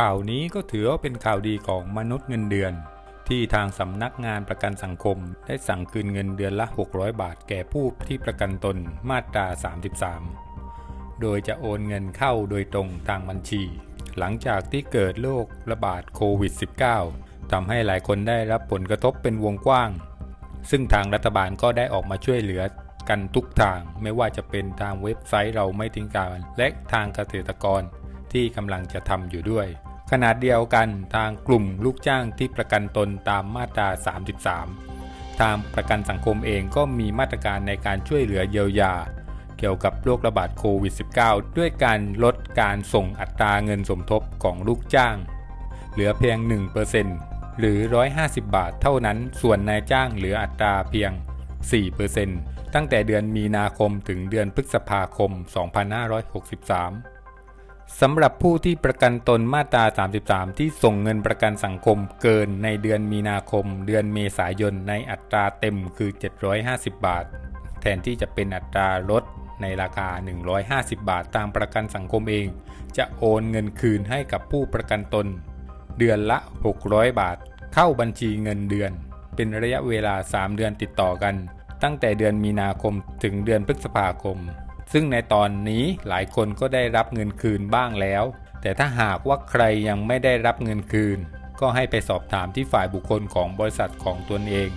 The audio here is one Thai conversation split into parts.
ข่าวนี้ก็ถือว่าเป็นข่าวดีของมนุษย์เงินเดือน ที่ทางสำนักงานประกันสังคม ได้สั่งคืนเงินเดือนละ 600 บาทแก่ผู้ที่ประกันตนมาตรา 33 โดยจะโอนเงินเข้าโดยตรงทางบัญชี หลังจากที่เกิดโรคระบาดโควิด -19 ทำให้หลายคนได้รับผลกระทบเป็นวงกว้าง ซึ่งทางรัฐบาลก็ได้ออกมาช่วยเหลือกันทุกทางไม่ว่าจะเป็นทางเว็บไซต์เราไม่ทิ้งกันและทางเกษตรกร ที่กำลังจะทำอยู่ด้วย ขณะเดียวกันทางกลุ่มลูกจ้างที่ประกันตนตามมาตรา 33 ทางประกันสังคมเองก็มีมาตรการในการช่วยเหลือเยียวยา เกี่ยวกับโรคระบาดโควิด -19 ด้วยการลดการส่งอัตราเงินสมทบของลูกจ้าง เหลือเพียง 1%หรือ 150 บาทเท่านั้น ส่วนนายจ้างเหลืออัตราเพียง 4%ตั้งแต่เดือนมีนาคมถึงเดือนพฤษภาคม 2563 สำหรับผู้ที่ประกันตนมาตรา 33 ที่ส่งเงินประกันสังคมเกินในเดือนมีนาคม เดือนเมษายนในอัตราเต็มคือ 750 บาท แทนที่จะเป็นอัตราลดในราคา 150 บาทตามประกันสังคมเอง จะโอนเงินคืนให้กับผู้ประกันตน เดือนละ 600 บาท เข้าบัญชีเงินเดือน เป็นระยะเวลา 3 เดือนติดต่อกัน ตั้งแต่เดือนมีนาคมถึงเดือนพฤษภาคม ซึ่งในตอนนี้หลายคนก็ได้รับเงินคืนบ้างแล้ว แต่ถ้าหากว่าใครยังไม่ได้รับเงินคืน ก็ให้ไปสอบถามที่ฝ่ายบุคคลของบริษัทของตนเอง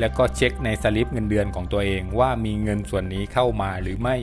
และก็เช็คในสลิปเงินเดือนของตัวเองว่ามีเงินส่วนนี้เข้ามาหรือไม่